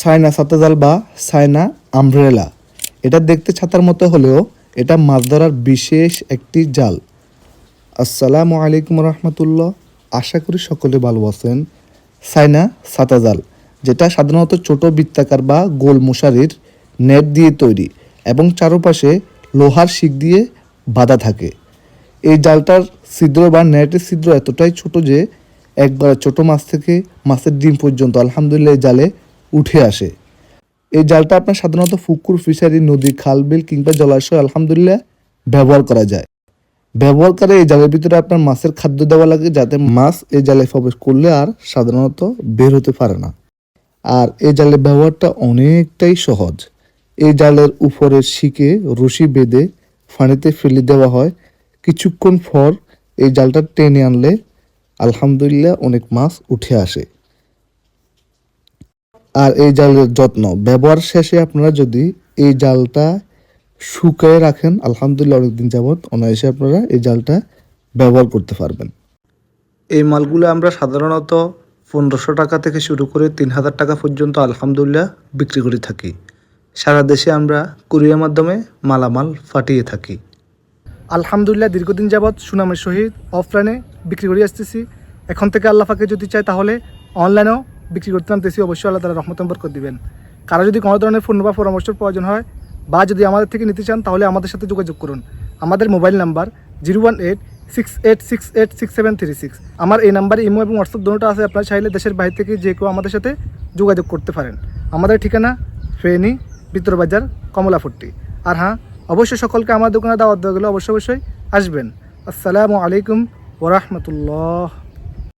সাইনা সাতাজাল বা সাইনা আমব্রেলা। এটা দেখতে ছাতার মতো হলেও এটা মাছ ধরার বিশেষ একটি জাল। আসসালামু আলাইকুম রহমতুল্লাহ। আশা করি সকলে ভালো আছেন। সাইনা সাতাজাল, যেটা সাধারণত ছোট বৃত্তাকার বা গোল মশারির নেট দিয়ে তৈরি এবং চারপাশে লোহার শিক দিয়ে বাঁধা থাকে। এই জালটার ছিদ্র বা নেটের ছিদ্র এতটাই ছোট যে একবার ছোট মাছ থেকে মাছের ডিম পর্যন্ত আলহামদুলিল্লাহ জালে উঠে আসে। এই জালটা আপনার সাধারণত পুকুর ফিশারি, নদী, খাল, বিল কিংবা জলাশয় আলহামদুলিল্লাহ ব্যবহার করা যায়। ব্যবহার করে এই জালের ভিতরে আপনার মাছের খাদ্য দেওয়া লাগে যাতে মাছ এই জালে প্রবেশ করলে আর সাধারণত বের হতে পারে না। আর এই জালের ব্যবহারটা অনেকটাই সহজ। এই জালের উপরের শিকে রশি বেঁধে পানিতে ফেলে দেওয়া হয়। কিছুক্ষণ পর এই জালটা টেনে আনলে আলহামদুলিল্লাহ অনেক মাছ উঠে আসে। আর এই জালের যত্ন। ব্যবহার শেষে আপনারা যদি এই জালটা শুকায় রাখেন, আলহামদুলিল্লাহ অনেকদিন যাবৎ অনায়াসে আপনারা এই জালটা ব্যবহার করতে পারবেন। এই মালগুলো আমরা সাধারণত পনেরোশো টাকা থেকে শুরু করে তিন হাজার টাকা পর্যন্ত আলহামদুলিল্লাহ বিক্রি করে থাকি। সারা দেশে আমরা কুরিয়ার মাধ্যমে মালামাল ফাটিয়ে থাকি। আলহামদুলিল্লাহ দীর্ঘদিন যাবৎ সুনামের সহিত অফলাইনে বিক্রি করে আসতেছি। এখন থেকে আল্লাহ ফাঁকে যদি চাই তাহলে অনলাইনেও বিক্রি করতে নামতেছি অবশ্যই আল্লাহ তালা রহমত বরকত দিবেন। কারও যদি কোনো ধরনের ফোন বা পরামর্শের প্রয়োজন হয় বা যদি আমাদের থেকে নিতে চান, তাহলে আমাদের সাথে যোগাযোগ করুন। আমাদের mobile number zero one eight, six eight six eight, six seven three six. আমার এই নাম্বারে ইমো এবং হোয়াটসঅ্যাপ দুটোটা আছে, আপনারা চাইলে দেশের বাইরে থেকে যে কেউ আমাদের সাথে যোগাযোগ করতে পারেন। আমাদের ঠিকানা ফেনী বিত্তরবাজার কমলাফুট্টি আর হ্যাঁ অবশ্যই সকলকে আমার দোকানে দাওয়াত দেওয়া গেলে অবশ্যই অবশ্যই আসবেন। আসসালামু আলাইকুম ওরহমতুল্লাহ